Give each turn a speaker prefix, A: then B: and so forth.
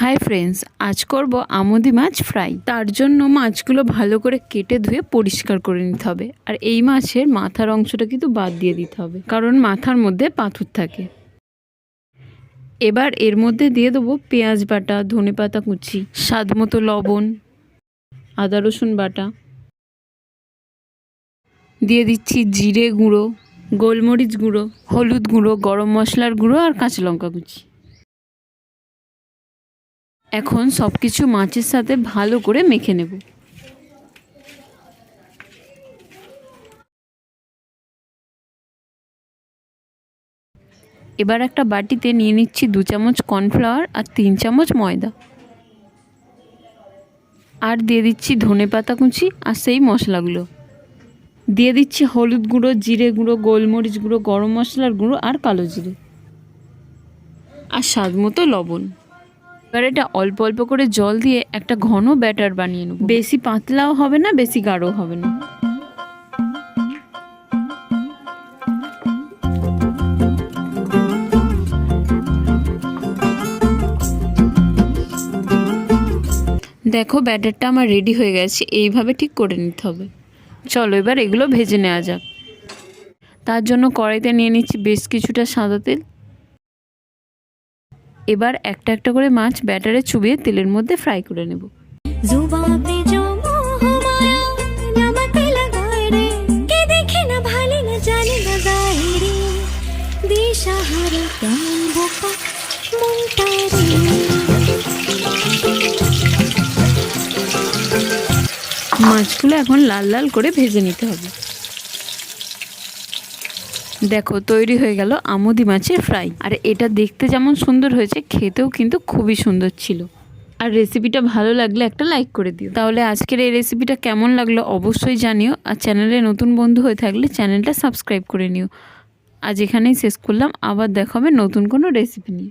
A: Hi friends, আজ করব আমুদি মাছ fry. তার জন্য মাছগুলো ভালো করে কেটে ধুয়ে পরিষ্কার করে নিতে হবে। আর এই মাছের মাথার অংশটা কিন্তু বাদ দিয়ে দিতে হবে, কারণ মাথার মধ্যে পাথর থাকে। এবার এর মধ্যে দিয়ে দেবো পেঁয়াজ বাটা, ধনে পাতা কুচি, স্বাদ মতো লবণ, আদা রসুন বাটা। দিয়ে দিচ্ছি জিরে গুঁড়ো, গোলমরিচ গুঁড়ো, হলুদ গুঁড়ো, গরম মশলার গুঁড়ো আর কাঁচা লঙ্কা কুচি। এখন সব কিছু মাছের সাথে ভালো করে মেখে নেব। এবার একটা বাটিতে নিয়ে নিচ্ছি দু চামচ কর্নফ্লাওয়ার আর তিন চামচ ময়দা। আর দিয়ে দিচ্ছি ধনে পাতা কুচি আর সেই মশলাগুলো। দিয়ে দিচ্ছি হলুদ গুঁড়ো, জিরে গুঁড়ো, গোলমরিচ গুঁড়ো, গরম মশলার গুঁড়ো আর কালো জিরে। আর স্বাদ মতো লবণ। এবার এটা অল্প অল্প করে জল দিয়ে একটা ঘন ব্যাটার বানিয়ে নেব। বেশি পাতলাও হবে না, বেশি গাঢ়ও হবে না। দেখো, ব্যাটারটা আমার রেডি হয়ে গেছে, এইভাবে ঠিক করে নিতে হবে। চলো এবার এগুলো ভেজে নেওয়া যাক। তার জন্য কড়াইতে নিয়ে নিচ্ছি বেশ কিছুটা সাদা তেল। এবার একটা একটা করে মাছ ব্যাটারে চুবিয়ে তেলের মধ্যে ফ্রাই করে নেব। মাছগুলো এখন লাল লাল করে ভেজে নিতে হবে। দেখো, তৈরি হয়ে গেল আমুদি মাছের ফ্রাই। আর এটা দেখতে যেমন সুন্দর হয়েছে, খেতেও কিন্তু খুবই সুন্দর ছিল। আর রেসিপিটা ভালো লাগলে একটা লাইক করে দিও। তাহলে আজকের এই রেসিপিটা কেমন লাগল অবশ্যই জানিও। আর চ্যানেলে নতুন বন্ধু হয়ে থাকলে চ্যানেলটা সাবস্ক্রাইব করে নিও। আজ এখানেই শেষ করলাম। আবার দেখাবে নতুন কোনো রেসিপি নিয়ে।